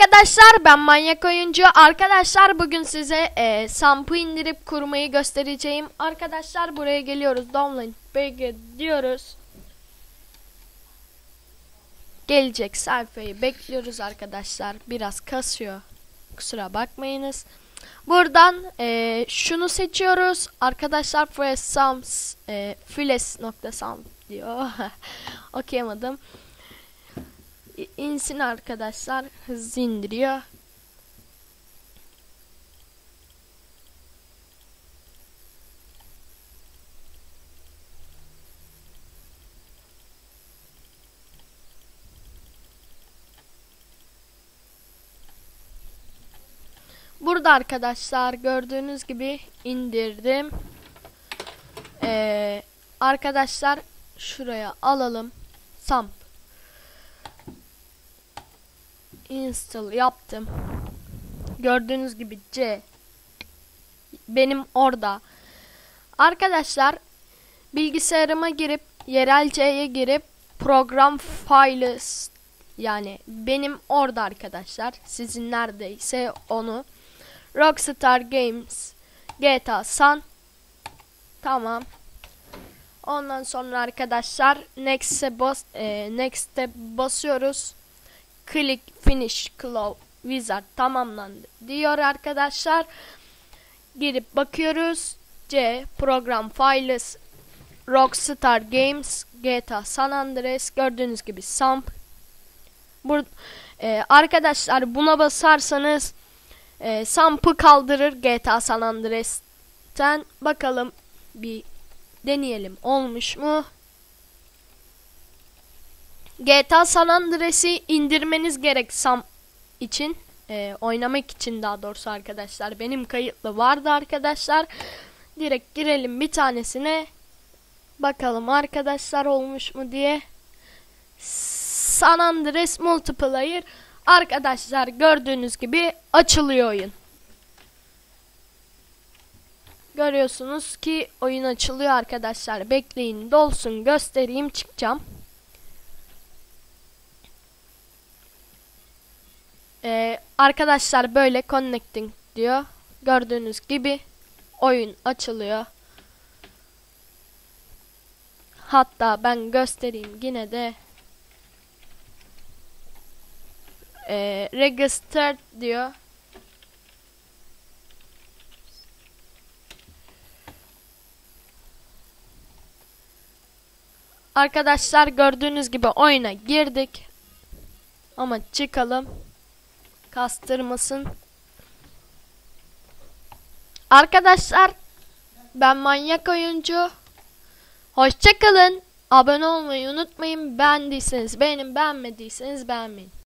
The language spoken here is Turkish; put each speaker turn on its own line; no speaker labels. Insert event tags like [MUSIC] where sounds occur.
arkadaşlar ben manyak oyuncu. Arkadaşlar bugün size e, Samp'ı indirip kurmayı göstereceğim. Arkadaşlar buraya geliyoruz. Download BG diyoruz. Gelecek sayfayı bekliyoruz arkadaşlar. Biraz kasıyor. Kusura bakmayınız. Buradan e, şunu seçiyoruz. Arkadaşlar Fresh Sounds e, Files.sound diyor. [LAUGHS] Okuyamadım insin arkadaşlar. Hızlı indiriyor. Burada arkadaşlar gördüğünüz gibi indirdim. Ee, arkadaşlar şuraya alalım. Samp install yaptım. Gördüğünüz gibi C benim orada. Arkadaşlar bilgisayarıma girip yerel C'ye girip program files yani benim orada arkadaşlar. Sizin neredeyse onu Rockstar Games GTA San tamam. Ondan sonra arkadaşlar next'e bas e, next'e basıyoruz click finish cloud wizard tamamlandı diyor arkadaşlar. Girip bakıyoruz. C program files Rockstar Games GTA San Andreas gördüğünüz gibi Samp Bur e, arkadaşlar buna basarsanız e, Samp'ı kaldırır GTA San Andreas'ten bakalım bir deneyelim olmuş mu? GTA San Andreas'i indirmeniz gerek Sam için. E, oynamak için daha doğrusu arkadaşlar. Benim kayıtlı vardı arkadaşlar. Direkt girelim bir tanesine. Bakalım arkadaşlar olmuş mu diye. San Andreas Multiplayer. Arkadaşlar gördüğünüz gibi açılıyor oyun. Görüyorsunuz ki oyun açılıyor arkadaşlar. Bekleyin dolsun göstereyim çıkacağım. Ee, arkadaşlar böyle connecting diyor. Gördüğünüz gibi oyun açılıyor. Hatta ben göstereyim yine de ee, registered diyor. Arkadaşlar gördüğünüz gibi oyuna girdik. Ama çıkalım kastırmasın. Arkadaşlar ben manyak oyuncu. Hoşçakalın. Abone olmayı unutmayın. Beğendiyseniz beğenin, beğenmediyseniz beğenmeyin.